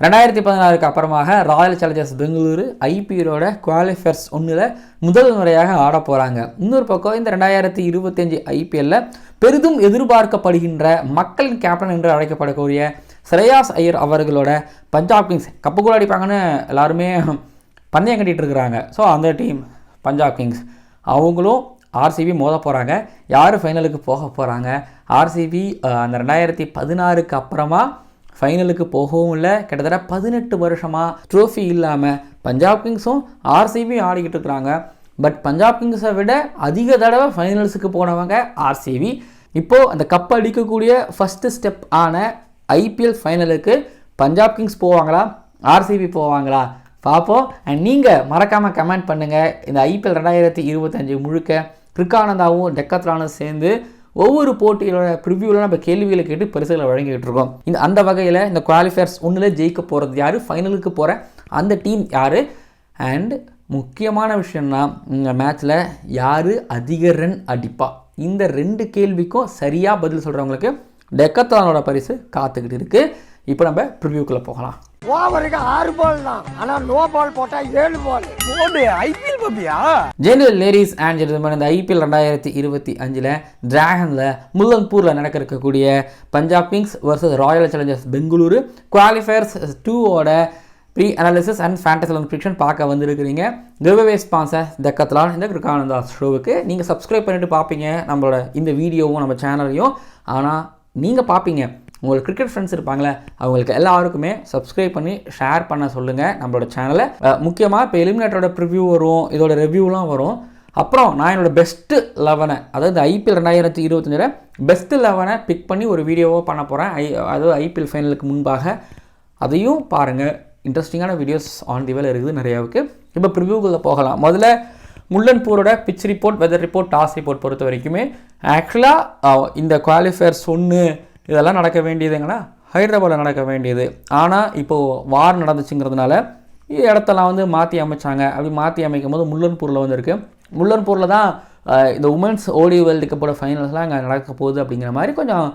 ரெண்டாயிரத்தி பதினாறுக்கு அப்புறமாக ராயல் சேலஞ்சர்ஸ் பெங்களூரு ஐபிஎலோட குவாலிஃபயர்ஸ் ஒன்றில் முதல் முறையாக ஆட போகிறாங்க இன்னொரு பக்கம் இந்த ரெண்டாயிரத்தி இருபத்தஞ்சி ஐபிஎல்லில் பெரிதும் எதிர்பார்க்கப்படுகின்ற மக்களின் கேப்டன் என்று அழைக்கப்படக்கூடிய ஸ்ரேயாஸ் ஐயர் அவர்களோட பஞ்சாப் கிங்ஸ் கப்பு கூட அடிப்பாங்கன்னு எல்லாருமே பந்தயம் கட்டிகிட்டு இருக்கிறாங்க. ஸோ அந்த டீம் பஞ்சாப் கிங்ஸ் அவங்களும் ஆர்சிபி மோத போகிறாங்க யார் ஃபைனலுக்கு போக போகிறாங்க ஆர்சிபி அந்த ரெண்டாயிரத்தி பதினாறுக்கு அப்புறமா ஃபைனலுக்கு போகவும் இல்லை கிட்டத்தட்ட பதினெட்டு வருஷமாக ட்ரோஃபி இல்லாமல் பஞ்சாப் கிங்ஸும் ஆர்சிபி ஆடிக்கிட்டு இருக்கிறாங்க. பட் பஞ்சாப் கிங்ஸை விட அதிக தடவை ஃபைனல்ஸுக்கு போனவங்க ஆர்சிபி இப்போது அந்த கப் அடிக்கக்கூடிய ஃபஸ்ட்டு ஸ்டெப் ஆன ஐபிஎல் ஃபைனலுக்கு பஞ்சாப் கிங்ஸ் போவாங்களா? ஆர்சிபி போவாங்களா? பார்ப்போம். அண்ட் நீங்கள் மறக்காமல் கமெண்ட் பண்ணுங்கள் இந்த ஐபிஎல் ரெண்டாயிரத்தி இருபத்தஞ்சு முழுக்க கிருக்கானந்தாவும் டெக்கத்ரானும் சேர்ந்து ஒவ்வொரு போட்டியோட ப்ரிவியூவில் நம்ம கேள்விகளை கேட்டு பரிசுகளை வழங்கிட்டு இருக்கோம். இந்த அந்த வகையில் இந்த குவாலிஃபயர்ஸ் ஒன்றில் ஜெயிக்க போகிறது யார்? ஃபைனலுக்கு போகிற அந்த டீம் யார்? அண்ட் முக்கியமான விஷயம்னா இந்த மேட்ச்சில் யார் அதிக ரன் அடிப்பா? இந்த ரெண்டு கேள்விக்கும் சரியாக பதில் சொல்கிறவங்களுக்கு டெக்கத்தானோட பரிசு காத்துக்கிட்டு இருக்குது இப்போ நம்ம ப்ரிவியூக்குள்ளே போகலாம். ஓவருக்கு ஆறு பால் தான். ஆனா நோ பால் போட்டா ஏழு பால் போடு ஐபிஎல் பாப்பியா ஜெனரல் லேடிஸ் அண்ட் ஜென்டில்மேன் இந்த ஐபிஎல் ரெண்டாயிரத்தி இருபத்தி அஞ்சில் டிராகனில் முல்லன்பூரில் நடக்க இருக்கக்கூடிய Punjab kings versus royal challengers Bengaluru qualifiers டூவோட pre analysis and fantasy prediction பார்க்க வந்திருக்கிறீங்க. கிவ்அவே ஸ்பான்சர் தக்கத்லான் இந்த கிருக்கானந்தா ஷோவுக்கு நீங்கள் சப்ஸ்கிரைப் பண்ணிட்டு பார்ப்பீங்க நம்மளோட இந்த வீடியோவும் நம்ம சேனலையும் ஆனால் நீங்கள் பார்ப்பீங்க. உங்களுக்கு கிரிக்கெட் ஃப்ரெண்ட்ஸ் இருப்பாங்களே அவங்களுக்கு எல்லாருக்குமே சப்ஸ்கிரைப் பண்ணி ஷேர் பண்ண சொல்லுங்கள் நம்மளோட சேனலை முக்கியமாக இப்போ எலிமினேட்டரோட ப்ரிவ்யூ வரும் இதோட ரிவ்யூலாம் வரும். அப்புறம் நான் என்னோட பெஸ்ட்டு லெவனை அதாவது ஐபிஎல் ரெண்டாயிரத்தி இருபத்தஞ்சில் பெஸ்ட்டு லெவனை பிக் பண்ணி ஒரு வீடியோவாக பண்ண போகிறேன் ஐ அதாவது ஐபிஎல் ஃபைனலுக்கு முன்பாக. அதையும் பாருங்கள் இன்ட்ரெஸ்டிங்கான வீடியோஸ் ஆன் தி வேலை இருக்குது நிறையாவுக்கு. இப்போ ப்ரிவ்யூக்குள்ளே போகலாம். முதல்ல முள்ளன்பூரோட pitch report weather report toss report பொறுத்த வரைக்குமே. ஆக்சுவலாக இந்த குவாலிஃபயர்ஸ் ஒன்று இதெல்லாம் நடக்க வேண்டியதுங்கன்னா ஹைதராபாத்தில் நடக்க வேண்டியது. ஆனால் இப்போது வார் நடந்துச்சுங்கிறதுனால இடத்தெல்லாம் வந்து மாற்றி அமைச்சாங்க. அப்படி மாற்றி அமைக்கும் போது முல்லன்பூரில் வந்து இருக்குது முல்லன்பூரில் தான் இந்த உமன்ஸ் ஓடி வேர்ல்டு கப்போட ஃபைனல்ஸ்லாம் அங்கே நடக்க போகுது அப்படிங்கிற மாதிரி கொஞ்சம்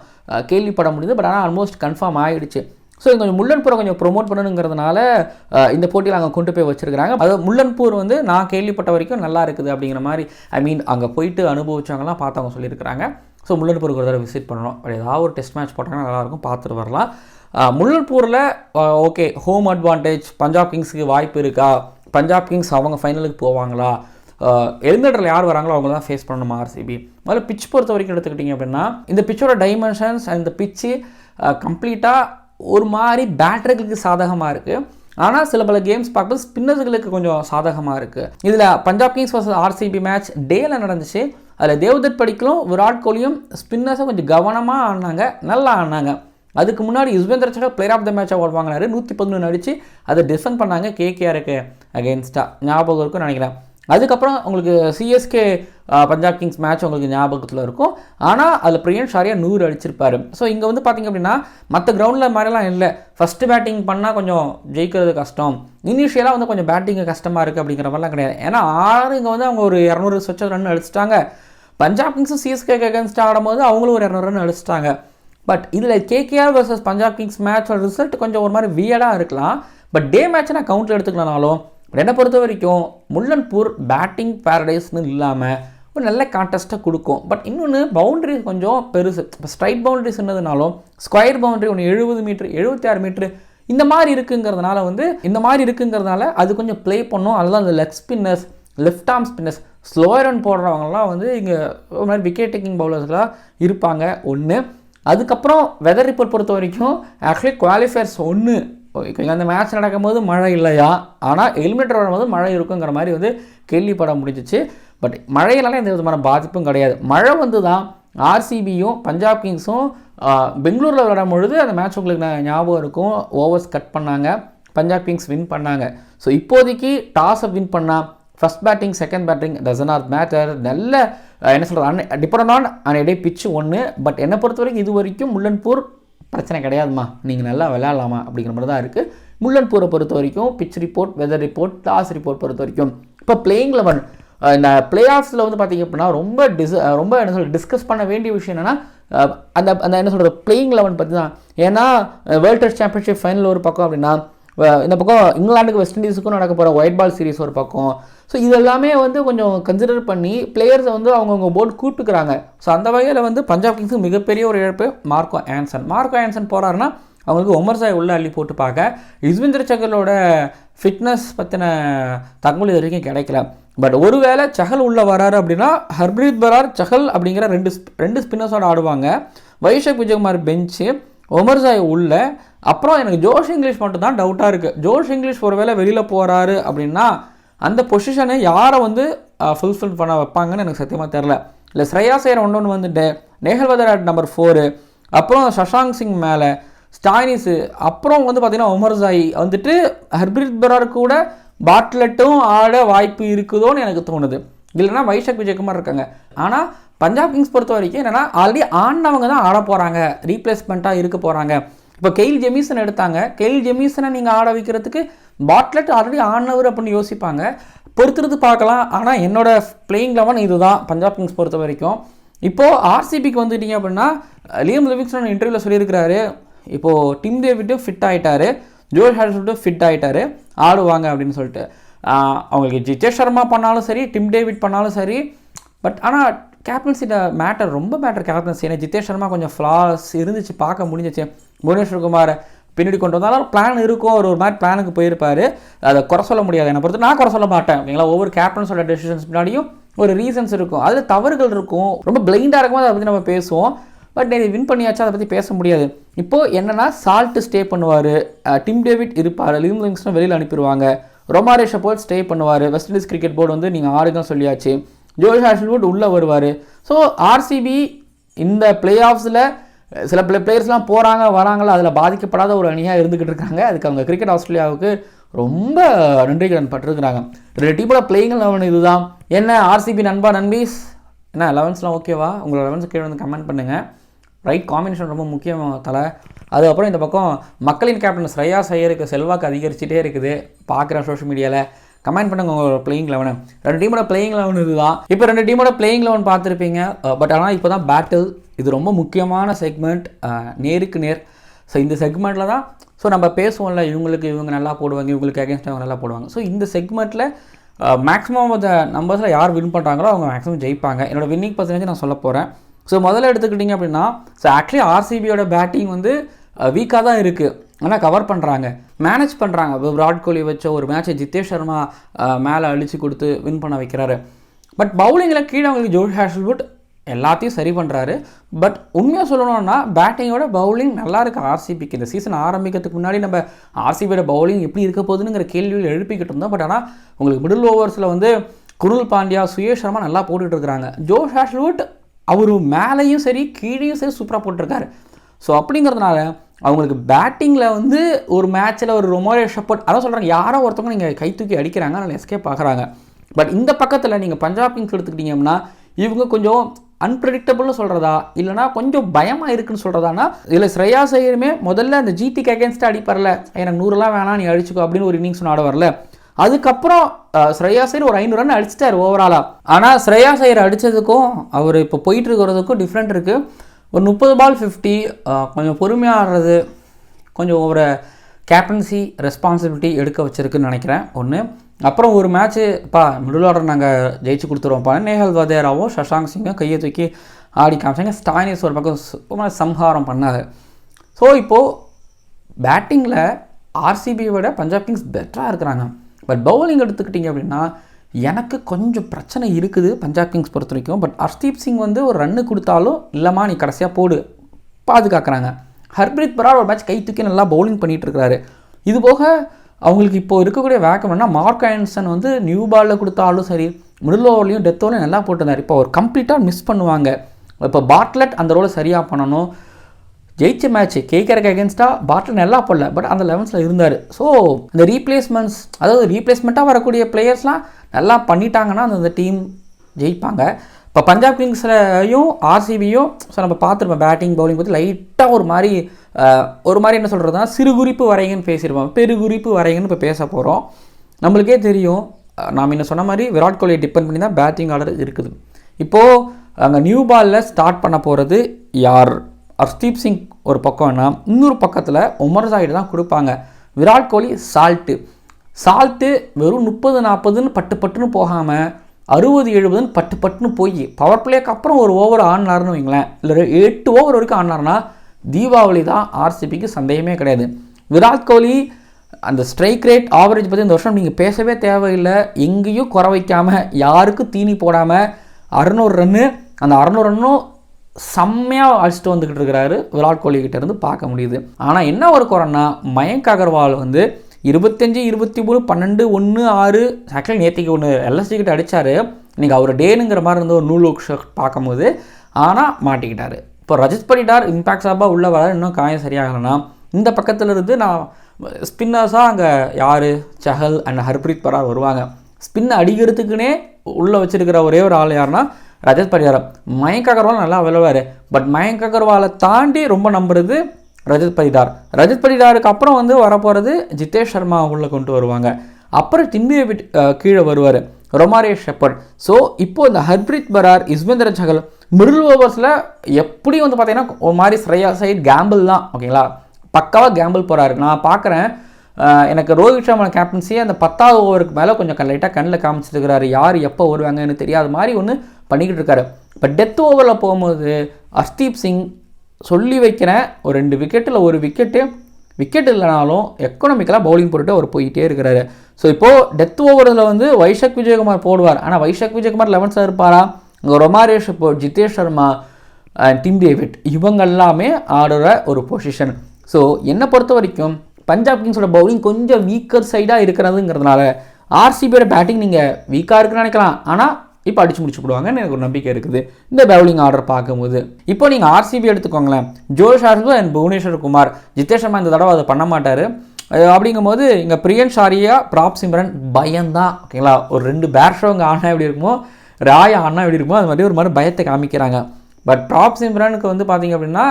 கேள்விப்பட முடியுது. பட் ஆனால் ஆல்மோஸ்ட் கன்ஃபார்ம் ஆகிடுச்சு ஸோ இங்கே கொஞ்சம் முள்ளன்பூரை கொஞ்சம் ப்ரொமோட் பண்ணணுங்கிறதுனால இந்த போட்டியில் அங்கே கொண்டு போய் வச்சுருக்காங்க அது முல்லன்பூர் வந்து நான் கேள்விப்பட்ட வரைக்கும் நல்லா இருக்குது அப்படிங்கிற மாதிரி ஐ மீன் அங்கே போயிட்டு அனுபவிச்சவங்கலாம் பார்த்தவங்க சொல்லியிருக்கிறாங்க. ஸோ முல்லன்பூருக்கு ஒரு தடவை விசிட் பண்ணணும். அப்படி ஏதாவது ஒரு டெஸ்ட் மேட்ச் போட்டாங்கன்னா நல்லாயிருக்கும். பார்த்துட்டு வரலாம். அஹ், முல்லன்பூரில் ஓகே ஹோம் அட்வான்டேஜ் பஞ்சாப் கிங்ஸுக்கு வாய்ப்பு இருக்கா? பஞ்சாப் கிங்ஸ் அவங்க ஃபைனலுக்கு போவாங்களா? எலிமினேட்டரில் யார் வராங்களோ அவங்க தான் ஃபேஸ் பண்ணணும் ஆர்சிபி முதல்ல பிச் பொறுத்த வரைக்கும் எடுத்துக்கிட்டிங்க அப்படின்னா இந்த பிச்சோட டைமென்ஷன்ஸ் அண்ட் இந்த பிச்சு கம்ப்ளீட்டாக ஒரு மாதிரி பேட்டர்களுக்கு சாதகமாக இருக்குது ஆனால் சில பல கேம்ஸ் பார்க்கும்போது ஸ்பின்னர்ஸுகளுக்கு கொஞ்சம் சாதகமாக இருக்குது இதில் Punjab kings versus RCB match டேல நடந்துச்சு. அதில் தேவ்தத் படிக்கலும் விராட் கோலியும் ஸ்பின்னர்ஸை கொஞ்சம் கவனமாக ஆடினாங்க நல்லா ஆடினாங்க. அதுக்கு முன்னாடி Yuzvendra Chahal player of the match award வாங்கினாரு. நூற்றி பதினொன்று அடித்து அதை டிஃபெண்ட் பண்ணாங்க. கேகேஆருக்கு அகேன்ஸ்டாக ஞாபகம் இருக்கும் நினைக்கிறேன். அதுக்கப்புறம் உங்களுக்கு சிஎஸ்கே பஞ்சாப் கிங்ஸ் மேட்ச் உங்களுக்கு ஞாபகத்தில் இருக்கும். ஆனால் அதில் பிரியன் ஷாரியா நூறு அடிச்சிருப்பாரு. ஸோ இங்கே வந்து பார்த்திங்க அப்படின்னா மற்ற கிரவுண்டில் மாதிரிலாம் இல்லை. ஃபஸ்ட்டு பேட்டிங் பண்ணால் கொஞ்சம் ஜெயிக்கிறது கஷ்டம். இனிஷியலாக வந்து கொஞ்சம் பேட்டிங்கு கஷ்டமாக இருக்குது அப்படிங்கிற மாதிரிலாம் கிடையாது. ஏன்னா ஆறு இங்கே வந்து அவங்க ஒரு இரநூறு சொச்ச ரன் அடிச்சிட்டாங்க. பஞ்சாப் கிங்ஸும் சிஎஸ்கே அகேன்ஸ்ட் ஆடும்போது அவங்களும் ஒரு இரநூறு ரன் அடிச்சிட்டாங்க. பட் இதில் கேகேஆர் வர்சஸ் பஞ்சாப் கிங்ஸ் மேட்சோட ரிசல்ட் கொஞ்சம் ஒரு மாதிரி வியடாக இருக்கலாம். பட் டே மேட்ச்சை நான் கவுண்டில் எடுத்துக்கலனாலும் என்னை பொறுத்த வரைக்கும் முல்லன்பூர் பேட்டிங் பேரடைஸ்னு இல்லாமல் ஒரு நல்ல கான்டெஸ்ட்டை கொடுக்கும். பட் இன்னொன்று பவுண்ட்ரி கொஞ்சம் பெருசு. இப்போ ஸ்ட்ரைட் பவுண்ட்ரிஸ் சொன்னதுனாலும் ஸ்கொயர் பவுண்டரி ஒன்று எழுபது மீட்ரு எழுபத்தி ஆறு மீட்ரு இந்த மாதிரி இருக்குங்கிறதுனால வந்து இந்த மாதிரி இருக்குங்கிறதுனால அது கொஞ்சம் ப்ளே பண்ணும். அதுதான் அந்த leg spinners left arm spinners slow run போடுறவங்கலாம் வந்து இங்கே ஒரு மாதிரி விக்கெட் டேக்கிங் பவுலர்ஸ்லாம் இருப்பாங்க. ஒன்று அதுக்கப்புறம் வெதர் ரிப்போர்ட் பொறுத்த வரைக்கும் ஆக்சுவலி குவாலிஃபயர்ஸ் ஒன்று அந்த மேட்ச் நடக்கும்போது மழை இல்லையா? ஆனால் எலிமினேட்டர் வரும்போது மழை இருக்குங்கிற மாதிரி வந்து கேள்விப்பட முடிஞ்சிச்சு. பட் மழையினால எந்த விதமான பாதிப்பும் கிடையாது. மழை வந்து தான் ஆர்சிபியும் பஞ்சாப் கிங்ஸும் பெங்களூரில் விளையாடும் பொழுது அந்த மேட்ச் உங்களுக்கு ஞாபகம் இருக்கும். ஓவர்ஸ் கட் பண்ணாங்க. பஞ்சாப் கிங்ஸ் வின் பண்ணாங்க. ஸோ இப்போதைக்கு டாஸை வின் பண்ணால் first batting second batting doesn't or matter நல்ல என்ன சொல்கிறது அன் டிபெண்ட் ஆன் அன் எடே பிச்சு ஒன்று பட் என்னை பொறுத்த வரைக்கும் இது வரைக்கும் முல்லன்பூர் பிரச்சனை கிடையாதுமா நீங்கள் நல்லா விளையாடலாமா அப்படிங்கிற மாதிரி தான் இருக்குது முள்ளன்பூரை பொறுத்த வரைக்கும் pitch report weather report toss report பொறுத்த வரைக்கும். இப்போ பிளேயிங் லெவன் இந்த பிளே ஆஃப்ஸில் வந்து பார்த்தீங்க அப்படின்னா ரொம்ப டிஸ் ரொம்ப என்ன சொல்கிறது டிஸ்கஸ் பண்ண வேண்டிய விஷயம் என்னென்னா அந்த அந்த என்ன சொல்கிறது பிளேயிங் லெவன் பற்றி தான் ஏன்னா வேர்ல்ட் டெஸ்ட் சாம்பியன்ஷிப் ஃபைனல் ஒரு பக்கம் அப்படின்னா இந்த பக்கம் இங்கிலாந்துக்கு வெஸ்ட் இண்டீஸுக்கும் நடக்க போகிற ஒயிட் பால் சீரிஸ் ஒரு பக்கம். ஸோ இது எல்லாமே வந்து கொஞ்சம் கன்சிடர் பண்ணி பிளேயர்ஸை வந்து அவங்கவுங்க போர்டு கூப்பிட்டுக்கிறாங்க ஸோ அந்த வகையில் வந்து பஞ்சாப் கிங்ஸுக்கு மிகப்பெரிய ஒரு இழப்பு மார்க்கோ ஆன்சன் மார்க்கோ ஆன்சன் போகிறாருன்னா அவங்களுக்கு ஒமர் சாய் உள்ள அள்ளி போட்டு பார்க்க. யுஸ்வேந்திர சகலோட ஃபிட்னஸ் பற்றின தகவல் இது வரைக்கும் கிடைக்கல. பட் ஒருவேளை சஹல் உள்ளே வராரு அப்படின்னா ஹர்ப்ரீத் பரார் சஹல் அப்படிங்கிற ரெண்டு ரெண்டு ஸ்பின்னர்ஸோட ஆடுவாங்க. வைஷக் விஜயகுமார் பெஞ்சு ஒமர் சாய் உள்ள. அப்புறம் எனக்கு ஜோஷ் இங்கிலீஷ் மட்டும் தான் டவுட்டாக இருக்குது ஜோஷ் இங்கிலீஷ் ஒருவேளை வெளியில் போகிறாரு அப்படின்னா அந்த பொசிஷனை யாரை வந்து ஃபுல்ஃபில் பண்ண வைப்பாங்கன்னு எனக்கு சத்தியமாக தெரில இல்லை ஸ்ரேயா சேர் ஒன்று ஒன்று வந்துட்டு Nehal Wadhera at number four அப்புறம் சஷாங் சிங் மேலே ஸ்டாயினிஸு அப்புறம் வந்து பார்த்தீங்கன்னா உமர் ஜாய் வந்துட்டு ஹர்பிரித் பரார் கூட பாட்லெட்டும் ஆட வாய்ப்பு இருக்குதோன்னு எனக்கு தோணுது. இல்லைன்னா வைஷாக் விஜயகுமார் இருக்காங்க. ஆனால் பஞ்சாப் கிங்ஸ் பொறுத்த வரைக்கும் என்னென்னா ஆல்ரெடி ஆடினவங்க தான் ஆட போகிறாங்க ரீப்ளேஸ்மெண்ட்டாக இருக்க போகிறாங்க இப்போ கெயில் ஜெமிசன் எடுத்தாங்க. கெயில் ஜெமிசனை நீங்கள் ஆட வைக்கிறதுக்கு பாட்லெட் ஆல்ரெடி ஆடினவர் அப்படின்னு யோசிப்பாங்க. பொறுத்துறது பார்க்கலாம். ஆனால் என்னோட பிளேயிங் லெவன் இதுதான் பஞ்சாப் கிங்ஸ் பொறுத்த வரைக்கும். இப்போது ஆர்சிபிக்கு வந்துட்டீங்க அப்படின்னா லியம் லிவிங்ஸ்டன் இன்டர்வியூவில் சொல்லியிருக்கிறாரு. இப்போது டிம் டேவிட்டும் ஃபிட் ஆகிட்டாரு ஜோல் ஹாரிஸ்டும் ஃபிட் ஆகிட்டாரு ஆடுவாங்க அப்படின்னு சொல்லிட்டு. அவங்களுக்கு ஜித்தேஷ் சர்மா பண்ணாலும் சரி டிம் டேவிட் பண்ணாலும் சரி பட் ஆனால் கேப்டன்சிட மேட்டர் ரொம்ப மேட்டர் கேப்டன்சி. ஏன்னா ஜிதேஷ் சர்மா கொஞ்சம் ஃப்ளாஸ் இருந்துச்சு பார்க்க முடிஞ்சிச்சு. புவனேஸ்வர் குமார் பின்னாடி கொண்டு வந்தாலும் பிளான் இருக்கும். அவர் ஒரு மாதிரி பிளானுக்கு போயிருப்பார். அதை குறை சொல்ல முடியாது. என்னை பொறுத்து நான் குறை சொல்ல மாட்டேன். ஓகேங்களா ஒவ்வொரு கேப்டன்ஸோட டெசிஷன்ஸ் முன்னாடியும் ஒரு ரீசன்ஸ் இருக்கும். அதில் தவறுகள் இருக்கும். ரொம்ப பிளைண்டாக இருக்கும்போது அதை பற்றி நம்ம பேசுவோம். பட் இது வின் பண்ணியாச்சு அதை பற்றி பேச முடியாது. இப்போது என்னென்னா சால்ட்டு ஸ்டே பண்ணுவார். டிம் டேவிட் இருப்பார். லிம் லிங்ஸ்டன் வெளியில் அனுப்பிடுவாங்க ரொமாரேஷை போல் ஸ்டே பண்ணுவார். வெஸ்ட் இண்டீஸ் கிரிக்கெட் போர்டு வந்து நீங்கள் ஆடுங்கன்னு சொல்லியாச்சு. ஜோஷ் ஹாஷல்வுட் உள்ளே வருவார். ஸோ ஆர்சிபி இந்த பிளே ஆஃப்ஸில் சில பிளே பிளேயர்ஸ்லாம் போகிறாங்க வராங்களா அதில் பாதிக்கப்படாத ஒரு அணியாக இருந்துக்கிட்டு இருக்காங்க. அதுக்கு அவங்க கிரிக்கெட் ஆஸ்திரேலியாவுக்கு ரொம்ப நன்றி கடன் பட்டிருக்கிறாங்க. ரெண்டு டீமோட பிளேயிங் லெவன் இதுதான். என்ன ஆர்சிபி நண்பா நண்பீஸ்? என்ன லெவன்ஸ்லாம் ஓகேவா உங்களோட லெவன்ஸ் கீழே வந்து கமெண்ட் பண்ணுங்கள் ரைட் காம்பினேஷன் ரொம்ப முக்கியம் தலை. அதுக்கப்புறம் இந்த பக்கம் மக்களின் கேப்டன் ஸ்ரேயா ஐயருக்கு செல்வாக்கு அதிகரிச்சுட்டே இருக்குது. பார்க்குறேன் சோஷியல் மீடியாவில் கமெண்ட் பண்ணுங்க உங்களோட பிளேயிங் லெவனு ரெண்டு டீமோட பிளேயிங் லெவன் இதுதான். இப்போ ரெண்டு டீமோட பிளேயிங் லெவன் பார்த்துருப்பீங்க. பட் ஆனால் இப்போ தான் பேட்டில் இது ரொம்ப முக்கியமான செக்மெண்ட் நேருக்கு நேர். ஸோ இந்த செக்மெண்ட்டில் தான் ஸோ நம்ம பேசுவோம்ல. இவங்களுக்கு இவங்க நல்லா போடுவாங்க இவங்களுக்கு அகேன்ஸ்ட் அவங்க நல்லா போடுவாங்க. ஸோ இந்த செக்மெண்ட்டில் மேக்ஸிமம் அந்த நம்பர்ஸில் யார் வின் பண்ணுறாங்களோ அவங்க மேக்ஸிமம் ஜெயிப்பாங்க. என்னோடய வின்னிங் பர்சன்டேஜ் நான் சொல்ல போகிறேன் ஸோ முதல்ல எடுத்துக்கிட்டிங்க அப்படின்னா ஸோ ஆக்சுவலி ஆர்சிபியோட பேட்டிங் வந்து வீக்காக தான் இருக்குது ஆனால் கவர் பண்ணுறாங்க மேனேஜ் பண்ணுறாங்க இப்போ விராட் கோலி வச்ச ஒரு மேட்சை ஜித்தேஷ் சர்மா மேலே அழிச்சு கொடுத்து வின் பண்ண வைக்கிறாரு. பட் பவுலிங்கில் கீழே அவங்களுக்கு ஜோஷ் ஹேஷல்வுட் எல்லாத்தையும் சரி பண்ணுறாரு பட் உண்மையாக சொல்லணும்னா பேட்டிங்கோட பவுலிங் நல்லா இருக்கு ஆர்சிபிக்கு இந்த சீசன் ஆரம்பிக்கிறதுக்கு முன்னாடி நம்ம ஆர்சிபியோட பவுலிங் எப்படி இருக்க போகுதுங்கிற கேள்வியில் எழுப்பிக்கிட்டு இருந்தோம். பட் ஆனால் உங்களுக்கு மிடில் ஓவர்ஸில் வந்து குருல் பாண்டியா சுயேஷ் சர்மா நல்லா போட்டுட்டு இருக்கிறாங்க. ஜோஷ் ஹேஷ்வுட் அவர் மேலேயும் சரி கீழேயும் சரி சூப்பராக போட்டிருக்காரு. ஸோ அப்படிங்கிறதுனால அவங்களுக்கு பேட்டிங்கில் வந்து ஒரு மேட்ச்சில் ஒரு ரொமோரே ஷப்போர்ட் அதான் சொல்கிறாங்க யாரோ ஒருத்தவங்க நீங்கள் கை தூக்கி அடிக்கிறாங்க அதனால் எஸ்கேப் பார்க்குறாங்க. பட் இந்த பக்கத்தில் நீங்கள் பஞ்சாப் கிங்ஸ் எடுத்துக்கிட்டீங்கன்னா இவங்க கொஞ்சம் அன்பிரடிக்டபுள்னு சொல்கிறதா இல்லைனா கொஞ்சம் பயமாக இருக்குன்னு சொல்கிறதானா இதில் ஸ்ரேயா ஐயருமே முதல்ல அந்த ஜிடிக்கு அகேன்ஸ்டாக அடிப்பார்ல எனக்கு நூறுலாம் வேணாம் நீ அடிச்சுக்கோ அப்படின்னு ஒரு இன்னிங்ஸ் ஆட வரல. அதுக்கப்புறம் ஸ்ரேயா ஸ்ரேயாஸ் ஐயர் ஒரு ஐநூறு ரன் அடிச்சிட்டார் ஓவராலாக ஆனால் ஸ்ரேயா ஐயர் அடித்ததுக்கும் அவர் இப்போ போயிட்டு இருக்கிறதுக்கும் டிஃப்ரெண்ட் இருக்குது ஒரு முப்பது பால் ஃபிஃப்டி கொஞ்சம் பொறுமையாக ஆடுறது கொஞ்சம் ஒரு கேப்டன்சி ரெஸ்பான்சிபிலிட்டி எடுக்க வச்சிருக்குன்னு நினைக்கிறேன். ஒன்று அப்புறம் ஒரு மேட்ச்சு பா மிடில் ஆர்டர் நாங்கள் ஜெயிச்சு கொடுத்துருவோம்ப்பா. நேஹல் வதேராவும் சஷாங்க் சிங்கும் கையை தூக்கி ஆடி காமிச்சாங்க. ஸ்டாயினிஸ் ஒரு பக்கம் சும்மா சம்ஹாரம் பண்ணாரு. ஸோ இப்போது பேட்டிங்கில் ஆர்சிபியை விட பஞ்சாப் கிங்ஸ் பெட்டராக இருக்கிறாங்க. பட் பவுலிங் எடுத்துக்கிட்டிங்க அப்படின்னா எனக்கு கொஞ்சம் பிரச்சனை இருக்குது பஞ்சாப் கிங்ஸ் பொறுத்த வரைக்கும். பட் ஹர்ஷ்தீப் சிங் வந்து ஒரு ரன்னு கொடுத்தாலும் இல்லைம்மா நீ கடைசியாக போடு. பாதுகாக்கிறாங்க. ஹர்பிரீத் பரார் ஒரு மேட்ச் கை தூக்கி நல்லா பவுலிங் பண்ணிகிட்டு இருக்காரு இது போக அவங்களுக்கு இப்போ இருக்கக்கூடிய வேக்கம் என்ன மார்க் ஆயன்சன் வந்து நியூ பாலில் கொடுத்தாலும் சரி மிடில் ஓவர்லையும் டெத் ஓவர்லையும் நல்லா போட்டிருந்தார். இப்போ அவர் கம்ப்ளீட்டாக மிஸ் பண்ணுவாங்க. இப்போ பாட்லெட் அந்த ரோலை சரியாக பண்ணணும். ஜெயிச்ச மேட்ச் கேக்கருக்கு அகேன்ஸ்டாக பாட்டில் நல்லா போடல பட் அந்த லெவன்ஸில் இருந்தார். ஸோ இந்த ரீப்ளேஸ்மெண்ட்ஸ் அதாவது ரீப்ளேஸ்மெண்ட்டாக வரக்கூடிய பிளேயர்ஸ்லாம் நல்லா பண்ணிட்டாங்கன்னா அந்த டீம் ஜெயிப்பாங்க. இப்போ பஞ்சாப் கிங்ஸ்லையும் ஆர்சிபியும் ஸோ நம்ம பார்த்துருப்போம் பேட்டிங் பவுலிங் பற்றி லைட்டாக ஒரு மாதிரி ஒரு மாதிரி என்ன சொல்கிறதுனா சிறு குறிப்பு வரைங்கன்னு பேசியிருப்போம். பெரு குறிப்பு வரைங்கன்னு இப்போ பேச போகிறோம் நம்மளுக்கே தெரியும் நாம் இன்னும் சொன்ன மாதிரி விராட் கோலியை டிபெண்ட் பண்ணி தான் பேட்டிங் ஆர்டர் இருக்குது. இப்போது அங்கே நியூ பாலில் ஸ்டார்ட் பண்ண போகிறது யார்? ஹர்ஷ்தீப் சிங் ஒரு பக்கம்னா இன்னொரு பக்கத்தில் உமர் சாயிடு தான் கொடுப்பாங்க. விராட் கோலி சால்ட்டு. சால்ட்டு வெறும் முப்பது நாற்பதுன்னு பட்டு பட்டுன்னு போகாமல் அறுபது எழுபதுன்னு பட்டு பட்டுன்னு போய் பவர் பிளேக்கு அப்புறம் ஒரு ஓவர் ஆடினாருன்னு வைங்களேன். இல்லை எட்டு ஓவர் வரைக்கும் ஆடினார்னா தீபாவளி தான் ஆர்சிபிக்கு சந்தேகமே கிடையாது. விராட் கோலி அந்த ஸ்ட்ரைக் ரேட் ஆவரேஜ் பற்றி இந்த வருஷம் நீங்கள் பேசவே தேவையில்லை. எங்கேயும் குறை வைக்காமல் யாருக்கும் தீனி போடாமல் அறநூறு ரன்னு அந்த அறநூறு ரன்னும் செம்மையாக அழிச்சிட்டு வந்துக்கிட்டு இருக்கிறாரு விராட் கோலி கிட்ட இருந்து பார்க்க முடியுது. ஆனால் என்ன ஒரு குறைன்னா மயங்க் அகர்வால் வந்து இருபத்தஞ்சி இருபத்தி மூணு பன்னெண்டு ஒன்று ஆறு ஆக்சுவலி நேற்றுக்கு ஒன்று எல்எஸ்டி கிட்ட அடித்தார் இன்றைக்கி அவர் டேனுங்கிற மாதிரி இருந்த ஒரு நூல் ஷாட் பார்க்கும்போது ஆனால் மாட்டிக்கிட்டார். இப்போ ரஜித் பண்ணிட்டார் இம்பாக்ட் சாப்பாக உள்ள வர இன்னும் காயம் சரியாகலைன்னா இந்த பக்கத்தில் இருந்து நான் ஸ்பின்னர்ஸாக அங்கே யார்? சஹல் அண்ட் ஹர்ப்ரீத் பரார் வருவாங்க. ஸ்பின் அடிக்கிறதுக்குனே உள்ளே வச்சுருக்கிற ஒரே ஒரு ஆள் யாருன்னா ரஜத் பரிகாரம். மயங்க் அகர்வால் நல்லா விளைவார் பட் மயங்க் அகர்வாலை தாண்டி ரொம்ப நம்புறது ரஜத் பரிதார். ரஜத் பரிதாருக்கு அப்புறம் வந்து வரப்போகிறது ஜிதேஷ் சர்மா உள்ளே கொண்டு வருவாங்க. அப்புறம் டிம்பியை விட்டு கீழே வருவார். ரொமாரே ஷெப்பர்ட். ஸோ இப்போது இந்த ஹர்ப்ரீத் பரார் இஸ்மேந்திர சகல் மிடில் ஓவர்ஸில் எப்படி வந்து பார்த்தீங்கன்னா ஒரு மாதிரி ஸ்ரேயா சைட் கேம்பிள் தான் ஓகேங்களா பக்காவாக கேம்பிள் போகிறாரு நான் பார்க்குறேன் எனக்கு ரோஹித் சர்மா கேப்டன்சியே அந்த பத்தாவது ஓவருக்கு மேலே கொஞ்சம் லைட்டாக கண்ணில் காமிச்சிட்டு யார் எப்போ வருவாங்கன்னு தெரியாத மாதிரி ஒன்று பண்ணிக்கிட்டு இருக்காரு. இப்போ டெத் ஓவரில் போகும்போது அர்ஷ்தீப் சிங் சொல்லி வைக்கிறேன் ஒரு ரெண்டு விக்கெட்டில் ஒரு விக்கெட்டு விக்கெட் இல்லைனாலும் எக்கனாமிக்கலாக பவுலிங் போட்டுட்டு அவர் போயிட்டே இருக்கிறாரு. ஸோ இப்போது டெத் ஓவரில் வந்து வைஷக் விஜயகுமார் போடுவார். ஆனால் வைஷக் விஜயகுமார் லெவன்ஸாக இருப்பாரா? இங்கே ரொமாரேஷ் இப்போ ஜிதேஷ் சர்மா டிம் டேவிட் இவங்க எல்லாமே ஆடுற ஒரு பொசிஷன் ஸோ என்னை பொறுத்த வரைக்கும் பஞ்சாப் கிங்ஸோட பவுலிங் கொஞ்சம் வீக்கர் சைடாக இருக்கிறதுங்கிறதுனால ஆர்சிபியோட பேட்டிங் நீங்கள் வீக்காக இருக்குன்னு நினைக்கலாம். ஆனால் இப்போ அடிச்சு முடிச்சு போடுவாங்கன்னு எனக்கு ஒரு நம்பிக்கை இருக்குது. இந்த பவுலிங் ஆர்டர் பார்க்கும்போது. இப்போ நீங்கள் ஆர்சிபி எடுத்துக்கோங்களேன். ஜோஷ் ஆர்சு அண்ட் புவனேஸ்வர் குமார். ஜித்தேஷ் சர்மா இந்த தடவை அதை பண்ண மாட்டார். அப்படிங்கும்போது இங்கே பிரியன் ஷாரியா பிராப் சிம்ரன் பயம்தான் ஓகேங்களா? ஒரு ரெண்டு பேர் ஷோங்க ஆனா எப்படி இருக்குமோ ராயா ஆனா எப்படி இருக்குமோ அது மாதிரி ஒரு மாதிரி பயத்தை காமிக்கிறாங்க. பட் ப்ராப் சிம்ரனுக்கு வந்து பார்த்தீங்க அப்படின்னா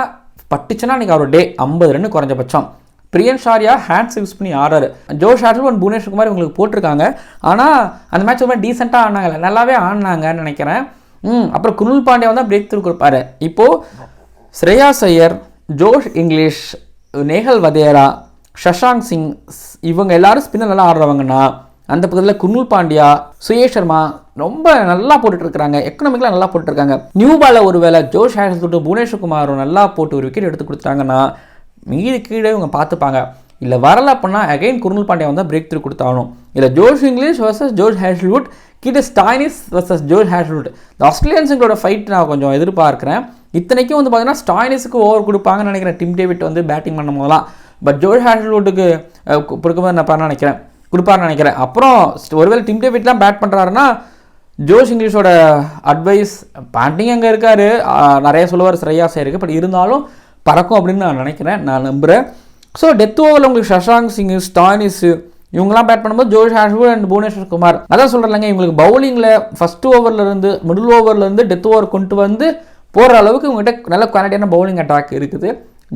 பட்டுச்சுன்னா இன்றைக்கி அவர் டே. ஐம்பது ரன் குறைஞ்சபட்சம். பிரியன் ஷாரியா ஹேண்ட்ஸ் யூஸ் பண்ணி ஆடுறாரு. ஜோஷ் ஷார்ட்ஸ் அண்ட் புவனேஷ் குமார் இவங்களுக்கு போட்டிருக்காங்க. ஆனால் அந்த மேட்ச் ரொம்ப டீசெண்டாக ஆடினாங்கல்ல நல்லாவே ஆடினாங்கன்னு நினைக்கிறேன். ம் அப்புறம் குருல் பாண்டியா வந்து பிரேக் த்ரூ கொடுப்பாரு. இப்போது ஸ்ரேயா சையர் ஜோஷ் இங்கிலீஷ் நேஹல் வதேரா ஷஷாங் சிங் இவங்க எல்லாரும் ஸ்பின்னர் நல்லா ஆடுறவங்கன்னா அந்த பக்கத்தில் குர்னுல் பாண்டியா சுயேஷ் சர்மா ரொம்ப நல்லா போட்டுட்ருக்காங்க எக்கனாமிக்கலாக நல்லா போட்டுருக்காங்க நியூ பால ஒருவேளை ஜோஷ் ஹேஷன் தொட்டு புவனேஸ்வர் குமார் நல்லா போட்டு ஒரு விக்கெட் எடுத்து கொடுத்தாங்கன்னா மீறி கீழே இவங்க பார்த்துப்பாங்க. இல்லை வரல அப்படின்னா அகைன் குருணல் பாண்டியா வந்து பிரேக் த்ரூ கொடுத்தாகணும். இல்லை Josh Inglis versus Josh Hazlewood கிட்ட ஸ்டாயினிஸ் வர்சஸ் ஜோஷ் ஹேஷ்வுட். இந்த ஆஸ்திரேலியன்ஸுங்களோட ஃபைட் நான் கொஞ்சம் எதிர்பார்க்குறேன். இத்தனைக்கும் வந்து பார்த்தீங்கன்னா ஸ்டாயினிஸுக்கு ஓவர் கொடுப்பாங்கன்னு நினைக்கிறேன். டிம் டேவிட் வந்து பேட்டிங் பண்ணும் போதெல்லாம் பட் ஜோஷ் ஹேஷ்வுட்டுக்கு கொடுக்கும்போது நான் நினைக்கிறேன். கொடுப்பாருன்னு நினைக்கிறேன். அப்புறம் ஒருவேளை டிம் டேவிட்லாம் பேட் பண்ணுறாருன்னா ஜோஷ் இங்கிலீஷோட அட்வைஸ் பேண்டிங் அங்கே இருக்கார்? நிறைய சொல்லுவார் ஸ்ரேயாஸ் சேருக்கு பட் இருந்தாலும் பறக்கும் அப்படின்னு நான் நினைக்கிறேன். நான் நம்புகிறேன் ஸோ டெத் ஓவரில் உங்களுக்கு சஷாங் சிங் ஸ்டானிஸு இவங்கெல்லாம் பேட் பண்ணும்போது Josh Hazlewood and Bhuvneshwar Kumar அதான் சொல்கிறேன்லங்க இவங்களுக்கு பவுலிங்கில் ஃபஸ்ட் ஓவர்லேருந்து மிடில் ஓவர்லேருந்து டெத் ஓவர் கொண்டு வந்து போகிற அளவுக்கு இவங்ககிட்ட நல்ல குவாலிட்டியான பவுலிங் அட்டாக் இருக்குது.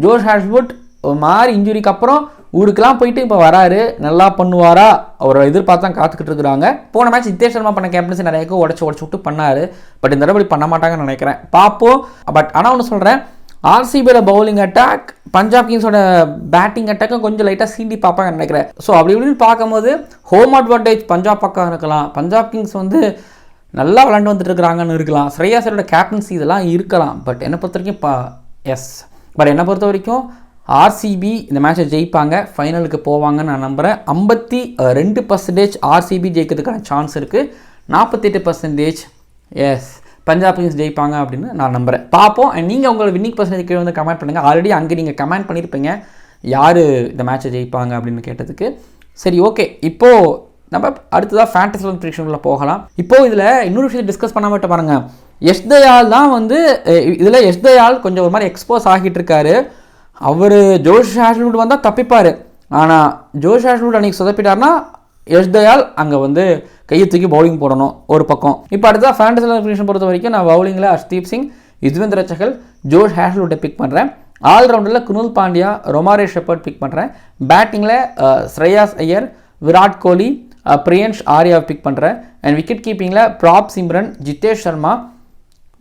ஜோஷ் ஹாஷ்வுட் ஒரு மாதிரி இன்ஜுரிக்கு அப்புறம் ஊருக்கெல்லாம் போயிட்டு இப்போ வராரு. நல்லா பண்ணுவாரா? அவரை எதிர்பார்த்து தான் காத்துக்கிட்டு இருக்கிறாங்க. போன மேட்ச் நித்தேஷ் சர்மா பண்ண கேப்டன்சி நிறைய உடச்சி உடச்சி விட்டு பண்ணார். பட் இந்த தடவை பண்ண மாட்டாங்கன்னு நினைக்கிறேன். பார்ப்போம். பட் ஆனால் ஒன்று சொல்கிறேன் ஆர்சிபியோட பவுலிங் அட்டாக் பஞ்சாப் கிங்ஸோட பேட்டிங் அட்டாக்கும் கொஞ்சம் லைட்டாக சீண்டி பார்ப்பாங்கன்னு நினைக்கிறேன். ஸோ அப்படி இப்படின்னு பார்க்கும்போது ஹோம் அட்வான்டேஜ் பஞ்சாப் பக்கம் இருக்கலாம். பஞ்சாப் கிங்ஸ் வந்து நல்லா விளாண்டு வந்துட்டு இருக்கிறாங்கன்னு இருக்கலாம். ஸ்ரேயா சரோட கேப்டன்சி இதெல்லாம் இருக்கலாம். பட் என்னை பொறுத்த வரைக்கும் பா எஸ் பட் என்னை பொறுத்த வரைக்கும் ஆர்சிபி இந்த மேட்சை ஜெயிப்பாங்க. ஃபைனலுக்கு போவாங்கன்னு நான் நம்புகிறேன் ஐம்பத்தி ரெண்டு பர்சன்டேஜ் ஆர்சிபி ஜெயிக்கிறதுக்கான சான்ஸ் இருக்குது நாற்பத்தெட்டு பர்சன்டேஜ் எஸ் பஞ்சாப் கிங்ஸ் ஜெயிப்பாங்க அப்படின்னு நான் நம்புகிறேன் பார்ப்போம். அண்ட் நீங்கள் உங்களை வின்னிங் பர்சன்டேஜ் கீழே வந்து கமெண்ட் பண்ணுங்கள் ஆல்ரெடி அங்கே நீங்கள் கமெண்ட் பண்ணியிருப்பீங்க யார் இந்த மேட்சை ஜெயிப்பாங்க அப்படின்னு கேட்டதுக்கு. சரி ஓகே இப்போது நம்ம அடுத்ததாக ஃபேண்டசி ப்ரிடிக்ஷனுக்குள்ள போகலாம். இப்போது இதில் இன்னொரு விஷயத்தை டிஸ்கஸ் பண்ண மட்டும் பாருங்கள் எஸ் தயால் தான் வந்து இதில் எஸ் தயால் கொஞ்சம் ஒரு மாதிரி எக்ஸ்போஸ் ஆகிட்டு இருக்காரு. அவர் ஜோஷ் ஹேஷ்வுட் வந்தால் தப்பிப்பார். ஆனால் ஜோஷ் ஹேஷ்வுட் அன்றைக்கி சொதப்பிட்டார்னா எஸ் தயால் அங்கே வந்து கையை தூக்கி பவுலிங் போடணும் ஒரு பக்கம். இப்போ அடுத்ததாக ஃபேண்டசி பொறுத்த வரைக்கும் நான் பவுலிங்கில் ஹர்ஷ்தீப் சிங் யுஸ்வேந்திர சஹல் ஜோஷ் ஹேஷ்வுட்டை பிக் பண்ணுறேன் ஆல்ரவுண்டரில் Krunal Pandya Romario Shepherd pick பண்ணுறேன் பேட்டிங்கில் ஸ்ரேயாஸ் ஐயர் விராட் கோலி பிரியன்ஷ் ஆர்யாவை பிக் பண்ணுறேன் அண்ட் விக்கெட் கீப்பிங்கில் ப்ராப் சிம்ரன் ஜித்தேஷ் சர்மா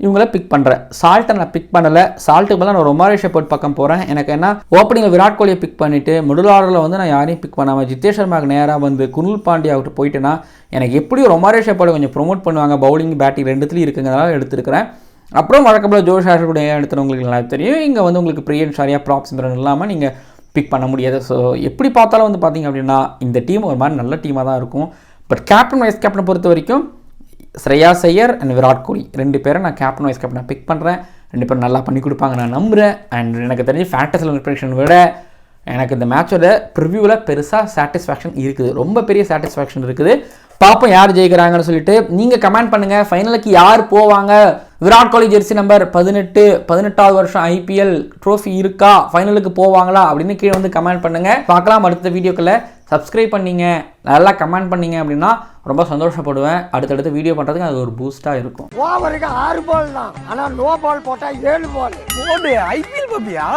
இவங்கள பிக் பண்ணுறேன் சால்ட்டை நான் பிக் பண்ணலை. சால்ட்டுக்கு பதிலாக நான் ரொமாரே ஷெப்பர்ட் பக்கம் போகிறேன் எனக்கு என்ன ஓப்பனிங்கில் விராட் கோலியை பிக் பண்ணிவிட்டு மிடில் ஆர்டரில் வந்து நான் யாரையும் பிக் பண்ணாமல் ஜித்தேஷ் நேராக வந்து குனுல் பாண்டியா அவர்கிட்ட போயிட்டேன்னா எனக்கு எப்படியும் ரொமாரே ஷெப்பர்டை கொஞ்சம் ப்ரொமோட் பண்ணுவாங்க பவுலிங் பேட்டிங் ரெண்டுத்துலையும் இருக்குங்கிறதால எடுத்துருக்கிறேன். அப்புறம் வழக்கப்பட ஜோஷ் ஆஷருடைய கூட ஏன் நல்லா தெரியும். இங்கே வந்து உங்களுக்கு பிரியன் ஷாரியா ப்ராப்ஸ் இல்லாமல் நீங்கள் பிக் பண்ண முடியாது. ஸோ எப்படி பார்த்தாலும் வந்து பார்த்தீங்க அப்படின்னா இந்த டீம் ஒரு மாதிரி நல்ல டீமாக தான் இருக்கும். பட் கேப்டன் வைஸ் கேப்டன் பொறுத்த வரைக்கும் ஸ்ரேயா ஐயர் அண்ட் விராட் கோலி. ரெண்டு பேரை நான் கேப்டன் வைஸ் கேப்டனாக பிக் பண்ணுறேன் ரெண்டு பேரும் நல்லா பண்ணி கொடுப்பாங்க நான் நம்புகிறேன் அண்ட் எனக்கு தெரிஞ்சு ஃபேண்டஸில் ப்ரிடிக்ஷன் விட எனக்கு இந்த மேட்சோட ப்ரிவ்யூவில் பெருசாக சாட்டிஸ்ஃபேக்ஷன் இருக்குது. ரொம்ப பெரிய சாட்டிஸ்ஃபேக்ஷன் இருக்குது. பார்ப்போம் யார் ஜெயிக்கிறாங்கன்னு சொல்லிட்டு நீங்கள் கமெண்ட் பண்ணுங்கள் ஃபைனலுக்கு யார் போவாங்க? விராட் கோலி ஜெர்சி நம்பர் பதினெட்டு பதினெட்டாவது வருஷம் ஐபிஎல் ட்ரோஃபி இருக்கா? ஃபைனலுக்கு போவாங்களா? அப்படின்னு கீழே வந்து கமெண்ட் பண்ணுங்கள் பார்க்கலாம். அடுத்த வீடியோக்களை சப்ஸ்கிரைப் பண்ணீங்க நல்லா கமெண்ட் பண்ணீங்க அப்படின்னா ரொம்ப சந்தோஷப்படுவேன். அடுத்தடுத்து வீடியோ பண்ணுறதுக்கு அது ஒரு பூஸ்ட்டாக இருக்கும். ஓவருக்கு ஆறு பால் தான். ஆனா நோ பால் போட்டா ஏழு பால் ஐபிஎல் பாப்பியா